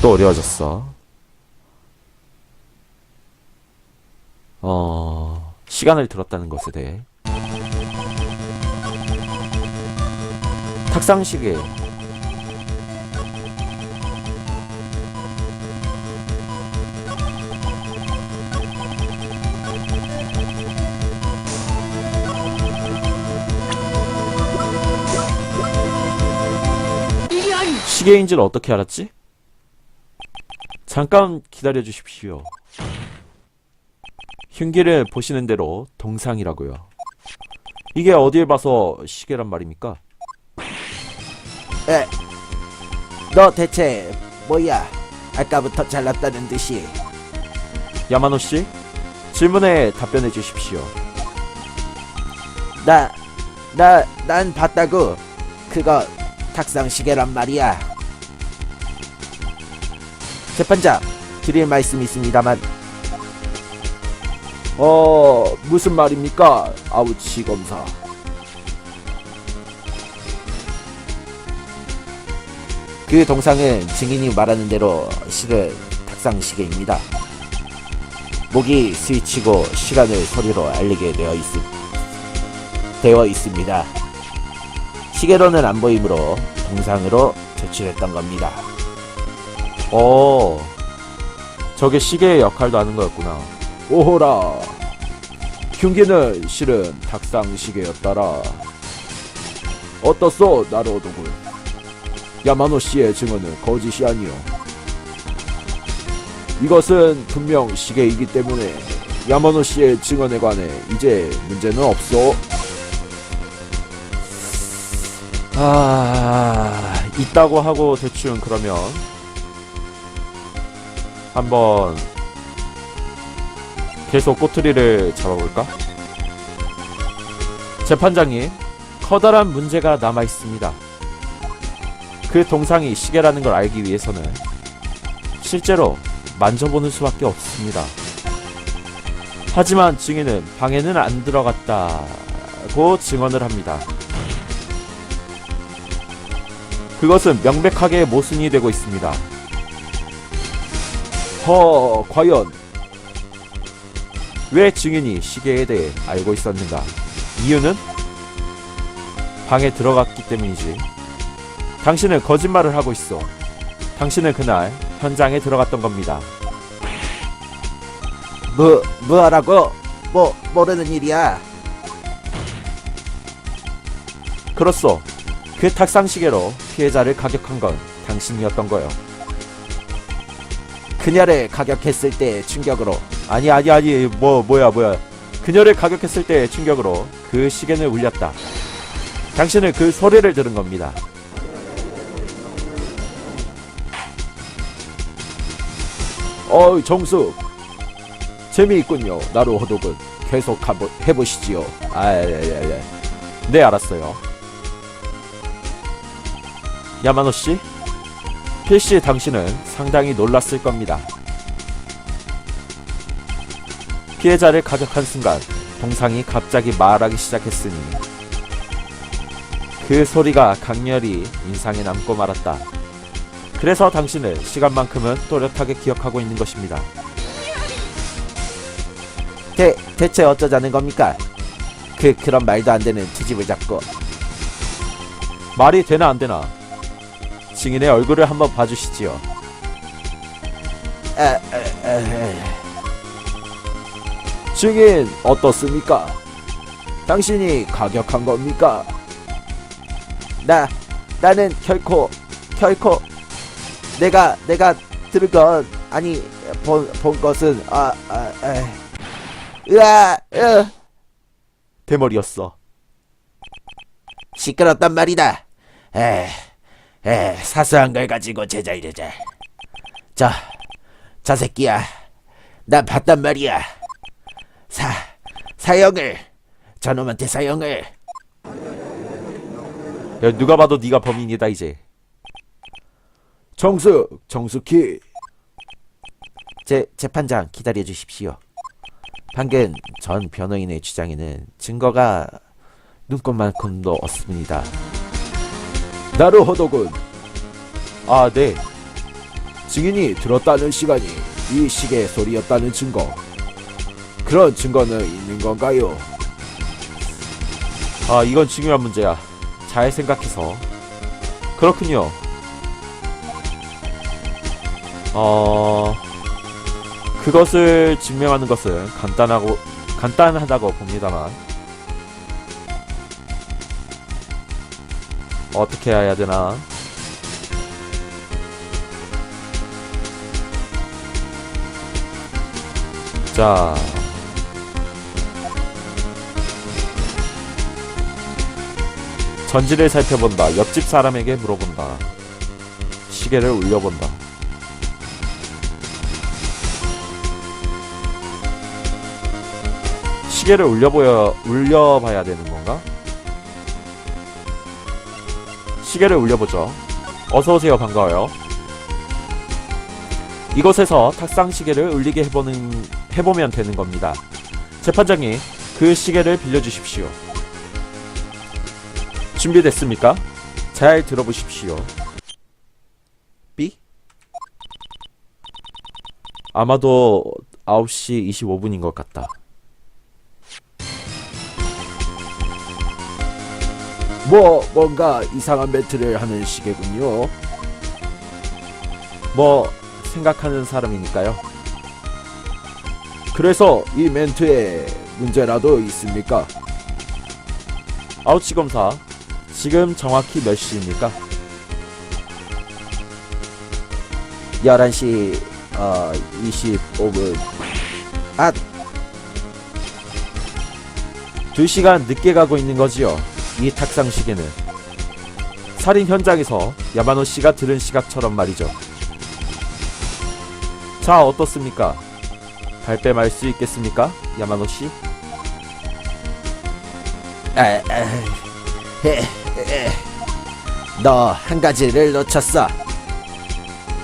또 어려워졌어. 어, 시간을 들었다는 것에 대해. 탁상시계. 시계인 줄 어떻게 알았지? 잠깐 기다려 주십시오. 흉기를 보시는 대로 동상이라고요. 이게 어딜 봐서 시계란 말입니까? 에, 너 대체 뭐야? 아까부터 잘났다는 듯이 야마노 씨, 질문에 답변해 주십시오. 나, 나, 난 봤다고 그거 탁상 시계란 말이야 재판장 드릴 말씀 있습니다만 어, 무슨 말입니까? 아우치 검사. 그 동상은 증인이 말하는 대로 실은 탁상시계입니다 목이 스위치고 시간을 소리로 알리게 되어 있, 되어 있습니다 시계로는 안 보이므로 동상으로 제출했던 겁니다 어, 저게 시계의 역할도 하는 거였구나. 오호라. 흉기는 실은 탁상 시계였더라. 어떻소, 나로도군. 야마노 씨의 증언은 거짓이 아니오. 이것은 분명 시계이기 때문에 야마노 씨의 증언에 관해 이제 문제는 없소. 아, 있다고 하고 대충 그러면 한번 계속 꼬투리를 잡아볼까? 재판장님, 커다란 문제가 남아 있습니다. 그 동상이 시계라는 걸 알기 위해서는 실제로 만져보는 수밖에 없습니다. 하지만 증인은 방에는 안 들어갔다고 증언을 합니다. 그것은 명백하게 모순이 되고 있습니다. 허, 과연 왜 증인이 시계에 대해 알고 있었는가? 이유는 방에 들어갔기 때문이지. 당신은 거짓말을 하고 있어. 당신은 그날 현장에 들어갔던 겁니다. 뭐, 뭐하라고? 뭐, 모르는 일이야 그렇소. 그 탁상시계로 피해자를 가격한 건 당신이었던 거요. 그녀를 가격했을 때 충격으로. 아니 아니 아니 뭐 뭐야 뭐야. 그녀를 가격했을 때의 충격으로 그 시계는 울렸다. 당신은 그 소리를 들은 겁니다. 어이 정숙 재미있군요 나루 호독은 계속 한번 해보시지요. 아예예예 네 알았어요. 야마노씨 필시 당신은 상당히 놀랐을 겁니다 피해자를 가격한 순간 동상이 갑자기 말하기 시작했으니 그 소리가 강렬히 인상에 남고 말았다 그래서 당신은 시간만큼은 또렷하게 기억하고 있는 것입니다. 대, 대체 어쩌자는 겁니까? 그 그런 말도 안 되는 투집을 잡고 말이 되나 안 되나? 증인의 얼굴을 한번 봐주시지요. 아, 아, 아, 아. 증인 어떻습니까? 당신이 가격한 겁니까? 나 나는 결코 결코 내가 내가 들은 건 아니 본, 본 것은 아, 아, 아. 으아 으, 대머리였어. 시끄럽단 말이다 에, 에 사소한 걸 가지고 제자 이르자 저, 저 새끼야 나 봤단 말이야 사, 사형을 저놈한테 사형을 야, 누가 봐도 네가 범인이다 이제. 정숙, 정숙히. 제, 재판장 기다려 주십시오. 방금 전 변호인의 주장에는 증거가 눈꽃만큼도 없습니다. 나루 호독은. 아 네. 증인이 들었다는 시간이 이 시계의 소리였다는 증거. 그런 증거는 있는 건가요? 아, 이건 중요한 문제야. 잘 생각해서. 그렇군요. 어, 그것을 증명하는 것은 간단하고, 간단하다고 봅니다만. 어떻게 해야 되나? 자, 전지를 살펴본다. 옆집 사람에게 물어본다. 시계를 울려본다. 시계를 울려보여 울려봐야 되는 건가? 시계를 울려보죠. 어서 오세요. 반가워요. 이곳에서 탁상 시계를 울리게 해보는 해보면 되는 겁니다. 재판장이 그 시계를 빌려주십시오. 준비됐습니까? 잘 들어보십시오. 삐? 아마도 9시 25분인 것 같다. 뭐 뭔가 이상한 멘트를 하는 시계군요. 뭐 생각하는 사람이니까요. 그래서 이 멘트에 문제라도 있습니까? 아우치 검사, 지금 정확히 몇 시입니까? 11시 어 25분. 아, 2시간 늦게 가고 있는 거지요. 이 탁상 시계는. 살인 현장에서 야마노 씨가 들은 시각처럼 말이죠. 자, 어떻습니까? 발뺌 할 수 있겠습니까? 야마노 씨? 아, 아, 헤, 헤. 너한 가지를 놓쳤어.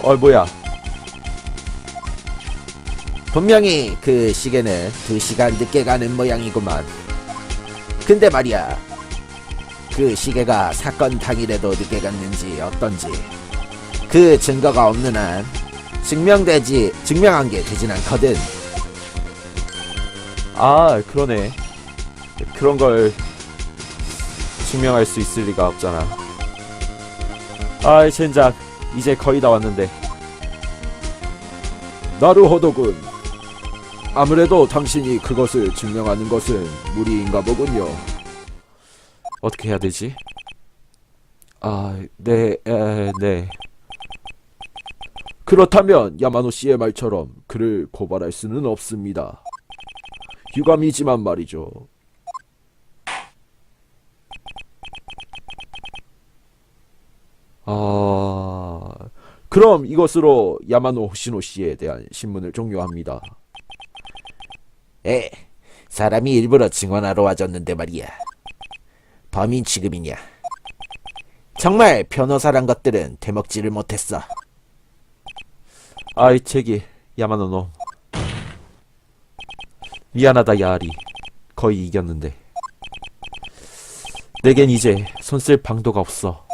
어, 뭐야? 분명히 그 시계는 두 시간 늦게 가는 모양이구만. 근데 말이야. 그 시계가 사건 당일에도 늦게 갔는지 어떤지 그 증거가 없는 한 증명되지 증명한 게 되진 않거든. 아, 그러네. 그런 걸 증명할 수 있을 리가 없잖아. 아이, 젠장. 이제 거의 다 왔는데. 나루호도군. 아무래도 당신이 그것을 증명하는 것은 무리인가 보군요. 어떻게 해야 되지? 아, 네, 에, 네. 그렇다면 야마노 씨의 말처럼 그를 고발할 수는 없습니다. 유감이지만 말이죠. 아, 그럼 이것으로 야마노 호시노 씨에 대한 신문을 종료합니다. 에, 사람이 일부러 증언하러 와줬는데 말이야. 범인 취급이냐? 정말 변호사란 것들은 대먹지를 못했어. 아이, 책이, 야마노 놈. 미안하다, 야리. 거의 이겼는데. 내겐 이제 손 쓸 방도가 없어.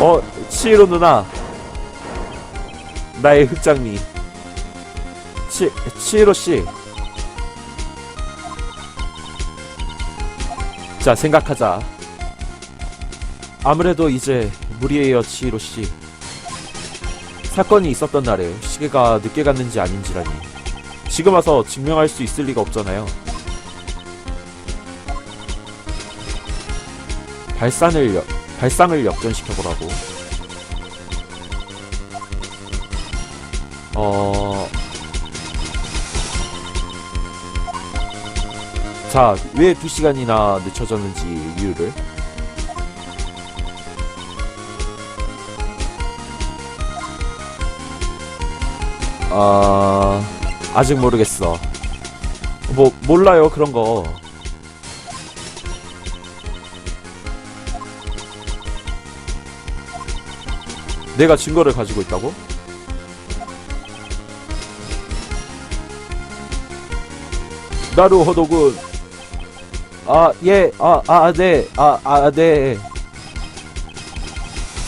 어, 치히로 누나. 나의 흑장미. 치, 치히로 씨. 자, 생각하자. 아무래도 이제 무리예요, 치히로 씨. 사건이 있었던 날에 시계가 늦게 갔는지 아닌지라니. 지금 와서 증명할 수 있을 리가 없잖아요. 발산을 역, 발상을 역전시켜보라고. 자, 왜 2시간이나 늦춰졌는지 이유를. 아, 아직 모르겠어. 뭐, 몰라요, 그런 거. 내가 증거를 가지고 있다고? 나루 호도군. 아, 예, 아, 아, 네, 아, 아, 네.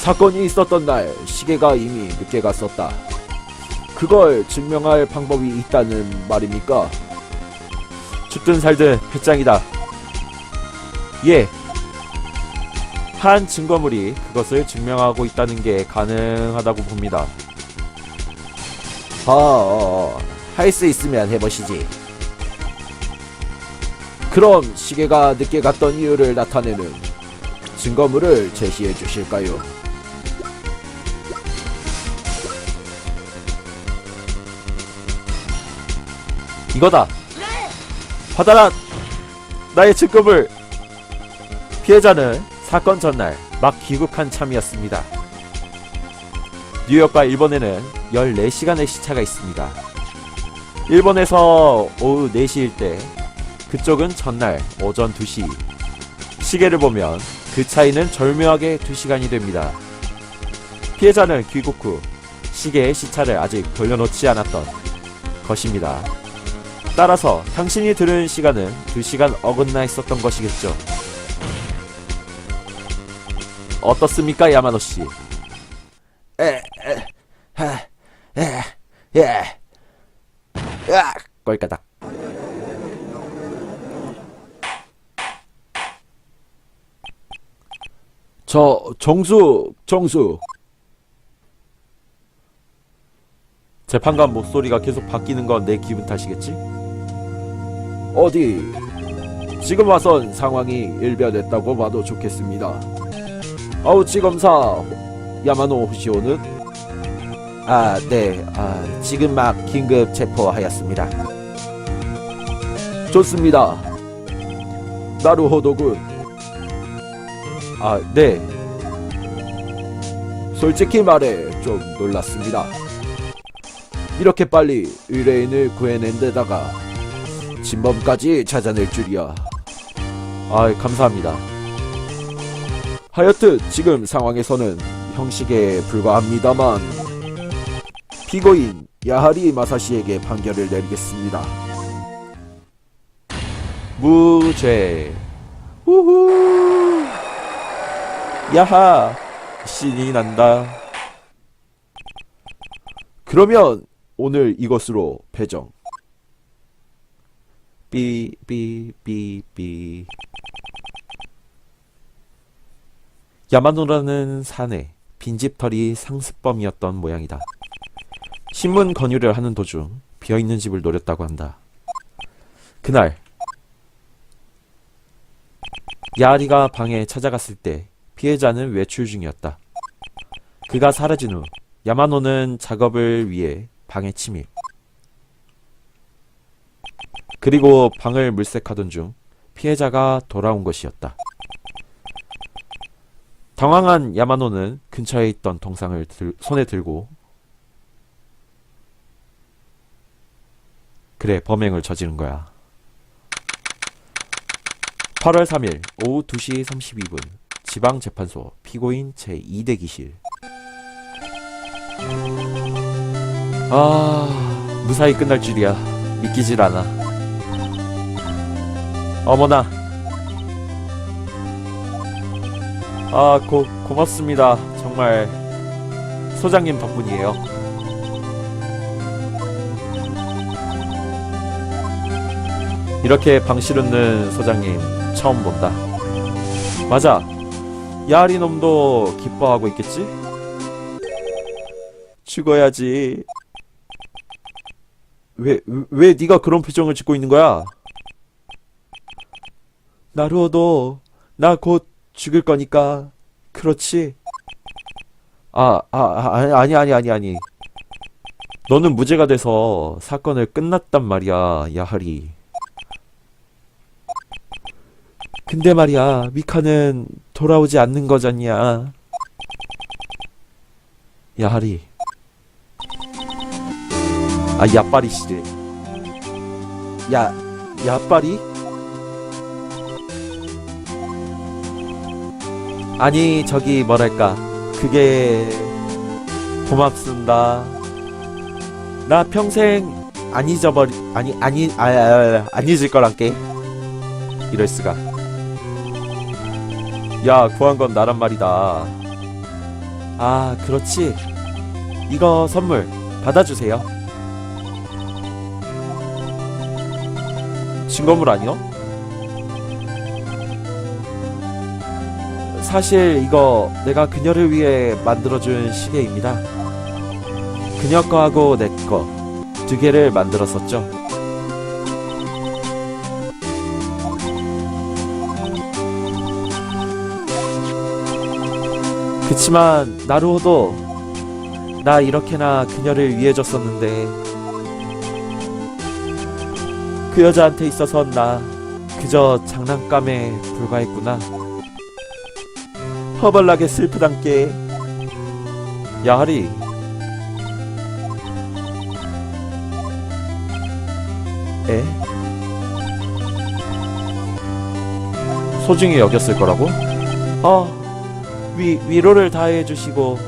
사건이 있었던 날 시계가 이미 늦게 갔었다. 그걸 증명할 방법이 있다는 말입니까? 죽든 살든 배짱이다. 예. 한 증거물이 그것을 증명하고 있다는 게 가능하다고 봅니다. 어, 할 수 있으면 해보시지. 그럼 시계가 늦게 갔던 이유를 나타내는 증거물을 제시해 주실까요? 이거다. 받아라. 나의 증거물. 피해자는 사건 전날 막 귀국한 참이었습니다. 뉴욕과 일본에는 14시간의 시차가 있습니다. 일본에서 오후 4시일 때 그쪽은 전날 오전 2시. 시계를 보면 그 차이는 절묘하게 2시간이 됩니다. 피해자는 귀국 후 시계의 시차를 아직 돌려놓지 않았던 것입니다. 따라서 당신이 들은 시간은 2시간 어긋나 있었던 것이겠죠. 어떻습니까, 야마노 씨? 에, 에, 하, 에, 예. 야, 꼴까닥. 저 정수, 정수. 재판관 목소리가 계속 바뀌는 건 내 기분 탓이겠지? 어디 지금 와선 상황이 일변했다고 봐도 좋겠습니다. 아우치 검사 야마노 후시오는 아, 네. 아, 지금 막 긴급 체포하였습니다. 좋습니다. 나루호도군. 아, 네. 솔직히 말해 좀 놀랐습니다. 이렇게 빨리 의뢰인을 구해낸 데다가 진범까지 찾아낼 줄이야. 아, 감사합니다. 하여튼 지금 상황에서는 형식에 불과합니다만 피고인 야하리 마사시에게 판결을 내리겠습니다. 무죄. 우후. 야하. 신이 난다. 그러면 오늘 이것으로 배정. 삐, 삐, 삐, 삐. 야마노라는 사내 빈집털이 상습범이었던 모양이다. 신문 건의를 하는 도중 비어있는 집을 노렸다고 한다. 그날 야리가 방에 찾아갔을 때 피해자는 외출 중이었다. 그가 사라진 후 야마노는 작업을 위해 방에 침입. 그리고 방을 물색하던 중 피해자가 돌아온 것이었다. 당황한 야마노는 근처에 있던 동상을 들- 손에 들고 그래 범행을 저지른 거야. 8월 3일 오후 2시 32분 지방재판소 피고인 제2대 기실. 아 무사히 끝날 줄이야. 믿기질 않아. 어머나. 아 고, 고맙습니다. 정말 소장님 덕분이에요. 이렇게 방실 웃는 소장님 처음 본다. 맞아 야리 놈도 기뻐하고 있겠지? 죽어야지 왜, 왜 네가 그런 표정을 짓고 있는 거야? 나루오도 나 곧 죽을 거니까 그렇지? 아, 아, 아, 아니, 아니, 아니, 아니. 너는 무죄가 돼서 사건을 끝났단 말이야, 야하리. 근데 말이야, 미카는 돌아오지 않는 거잖냐. 야하리. 아, 야빠리시래. 야, 야빠리? 아니, 저기, 뭐랄까. 그게, 고맙습니다. 나 평생 안 잊어버리, 아니, 아니, 아, 아, 아, 안 잊을 거란게. 이럴 수가. 야, 구한 건 나란 말이다. 아, 그렇지. 이거 선물 받아주세요. 증거물 아니요? 사실 이거 내가 그녀를 위해 만들어준 시계입니다. 그녀 거하고 내 거 두 개를 만들었었죠. 그치만 나루호도 나 이렇게나 그녀를 위해 줬었는데 그 여자한테 있어선 나 그저 장난감에 불과했구나. 허벌나게 슬프단께 야하리 에? 소중히 여겼을 거라고? 어 위, 위로를 다해 주시고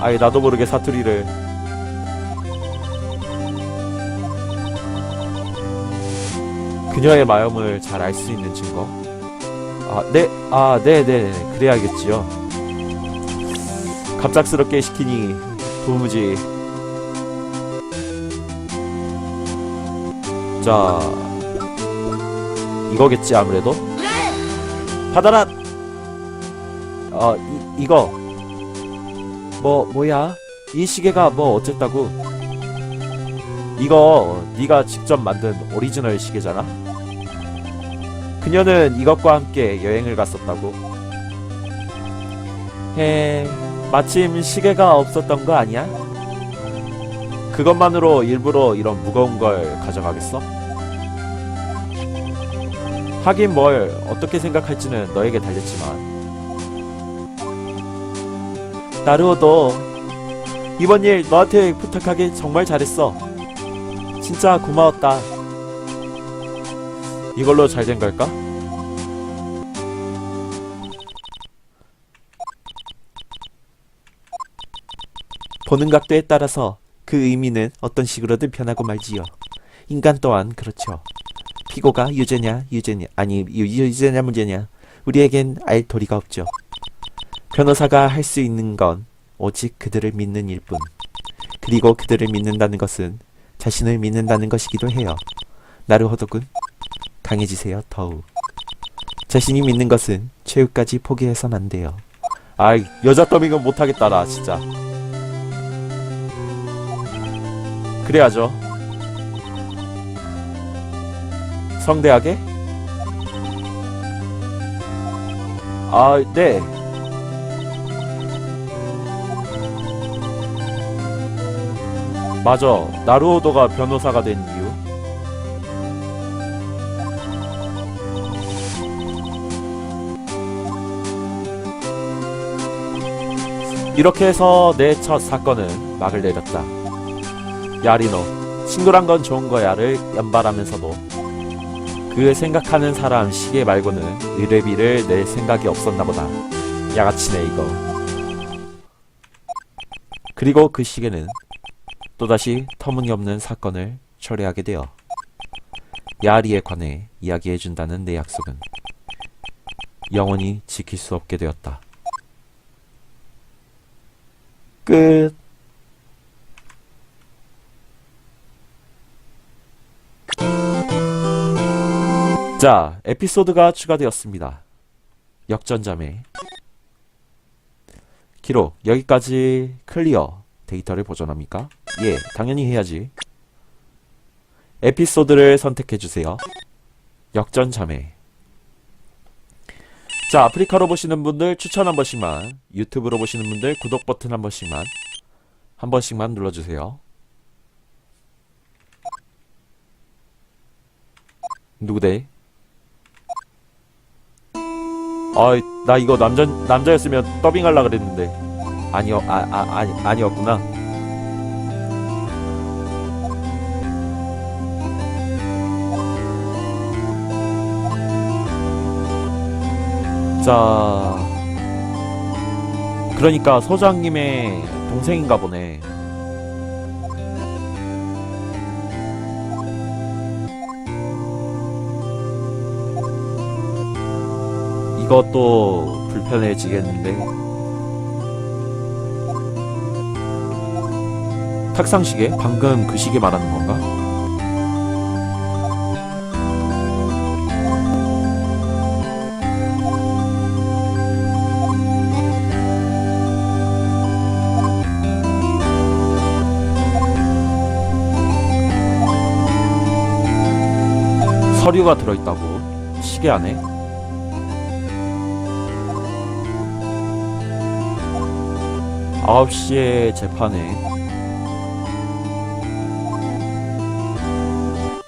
아예 나도 모르게 사투리를 그녀의 마음을 잘 알 수 있는 증거 아, 네, 아, 네, 네, 네, 그래야겠지요. 갑작스럽게 시키니 도무지. 자, 이거겠지 아무래도. 받아라. 어, 이, 이거. 뭐 뭐야? 이 시계가 뭐 어쨌다고? 이거 네가 직접 만든 오리지널 시계잖아. 그녀는 이것과 함께 여행을 갔었다고. 해, 마침 시계가 없었던 거 아니야? 그것만으로 일부러 이런 무거운 걸 가져가겠어? 하긴 뭘 어떻게 생각할지는 너에게 달렸지만. 나루오도 이번 일 너한테 부탁하기 정말 잘했어. 진짜 고마웠다. 이걸로 잘 된 걸까? 보는 각도에 따라서 그 의미는 어떤 식으로든 변하고 말지요. 인간 또한 그렇죠. 피고가 유죄냐 유죄냐 아니 유, 유죄냐 무죄냐 우리에겐 알 도리가 없죠. 변호사가 할 수 있는 건 오직 그들을 믿는 일뿐. 그리고 그들을 믿는다는 것은 자신을 믿는다는 것이기도 해요. 나루호도군 강해지세요 더욱. 자신이 믿는 것은 최후까지 포기해선 안 돼요. 아이 여자 더빙은 못하겠다 나 진짜. 그래야죠. 성대하게? 아, 네. 맞아. 나루오도가 변호사가 된 이유. 이렇게 해서 내 첫 사건은 막을 내렸다. 야리노, 친구란 건 좋은 거야를 연발하면서도 그 생각하는 사람 시계 말고는 의뢰비를 낼 생각이 없었나 보다. 야가치네 이거. 그리고 그 시계는 또다시 터무니없는 사건을 처리하게 되어 야리에 관해 이야기해준다는 내 약속은 영원히 지킬 수 없게 되었다. 끝. 자, 에피소드가 추가되었습니다. 역전자매. 기록, 여기까지 클리어. 데이터를 보존합니까? 예, 당연히 해야지. 에피소드를 선택해주세요. 역전 자매. 자, 아프리카로 보시는 분들 추천 한 번씩만, 유튜브로 보시는 분들 구독 버튼 한 번씩만, 한 번씩만 눌러주세요. 누구대? 아이, 나 이거 남자, 남자였으면 더빙하려 그랬는데. 아니요, 아, 아, 아니, 아니었구나. 자. 그러니까 소장님의 동생인가 보네. 이것도 불편해지겠는데. 탁상 시계? 방금 그 시계 말하는 건가? 서류가 들어있다고 시계 안에 9시에 재판에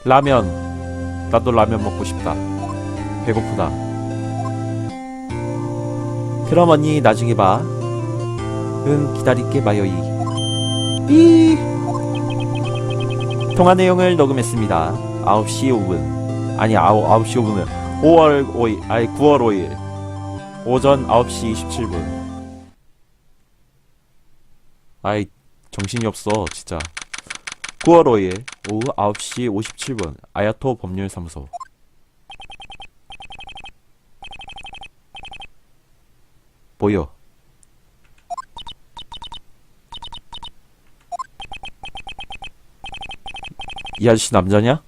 라면. 나도 라면 먹고 싶다. 배고프다. 그럼 언니 나중에 봐응 기다릴게 마요이. 삐. 통화 내용을 녹음했습니다. 9시 5분. 아니 9, 9시 5분은 5월 5일 아니 9월 5일. 오전 9시 27분. 아이 정신이 없어 진짜 9월 5일 오후 9시 57분 아야토 법률사무소 보여 이 아저씨 남자냐?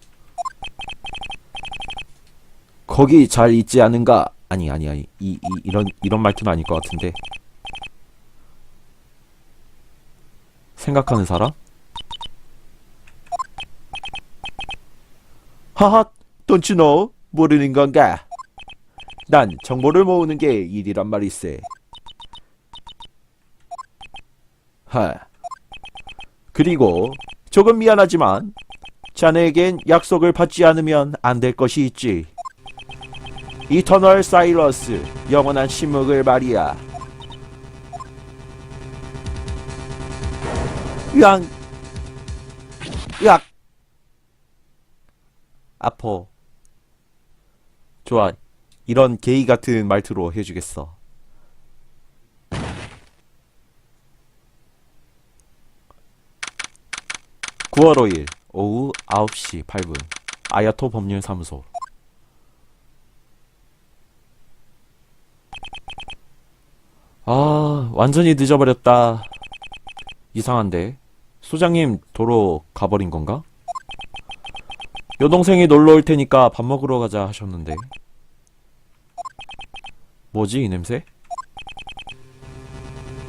거기 잘 있지 않은가? 아니 아니 아니 이, 이 이런 이런 말투는 아닐 것 같은데 생각하는 사람? 하하, you know? 모르는 건가? 난 정보를 모으는 게 일이란 말일세. 하. 그리고 조금 미안하지만 자네에겐 약속을 받지 않으면 안 될 것이 있지. 이터널 사이러스, 영원한 침묵을 말이야. 으앙 으악 아퍼. 좋아. 이런 게이 같은 말투로 해주겠어. (9월 5일) 오후 (9시 8분) 아야토 법률사무소. 아 완전히 늦어버렸다. 이상한데? 소장님 도로 가버린 건가? 여동생이 놀러 올 테니까 밥 먹으러 가자 하셨는데 뭐지 이 냄새?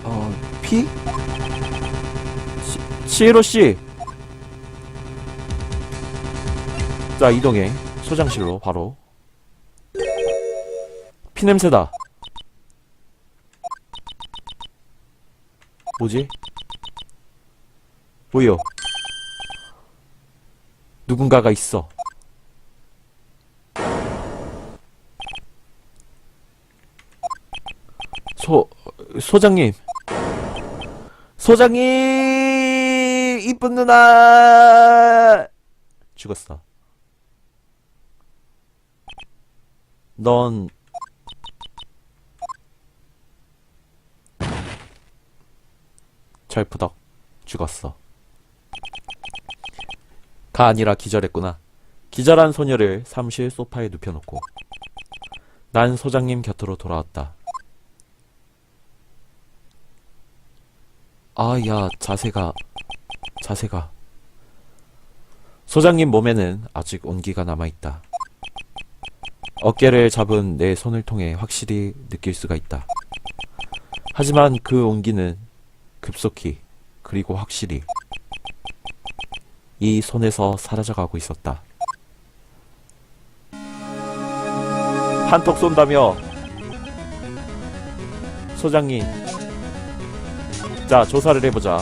어 피? 시, 시에로 씨. 자 이동해 소장실로 바로 피 냄새다. 뭐지? 뭐요? 누군가가 있어. 소, 소장님. 소장님! 이쁜 누나! 죽었어. 넌, 절푸덕 죽었어. 가 아니라 기절했구나. 기절한 소녀를 사무실 소파에 눕혀놓고 난 소장님 곁으로 돌아왔다. 아, 야, 자세가, 자세가. 소장님 몸에는 아직 온기가 남아있다. 어깨를 잡은 내 손을 통해 확실히 느낄 수가 있다. 하지만 그 온기는 급속히, 그리고 확실히, 이 손에서 사라져가고 있었다. 한턱 쏜다며 소장님 자 조사를 해보자.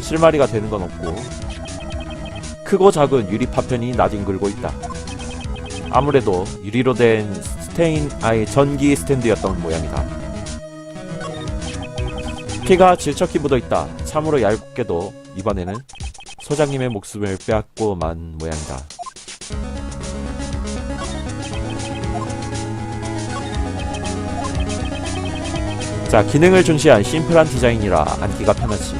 실마리가 되는 건 없고 크고 작은 유리 파편이 나뒹굴고 있다. 아무래도 유리로 된 스테인 아예 전기 스탠드였던 모양이다 피가 질척히 묻어있다 참으로 얄궂게도 이번에는 소장님의 목숨을 빼앗고 만 모양이다 자, 기능을 중시한 심플한 디자인이라 앉기가 편하지.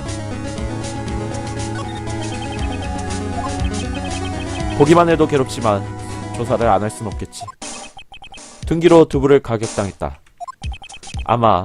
보기만 해도 괴롭지만 조사를 안 할 순 없겠지. 등기로 두부를 가격당했다. 아마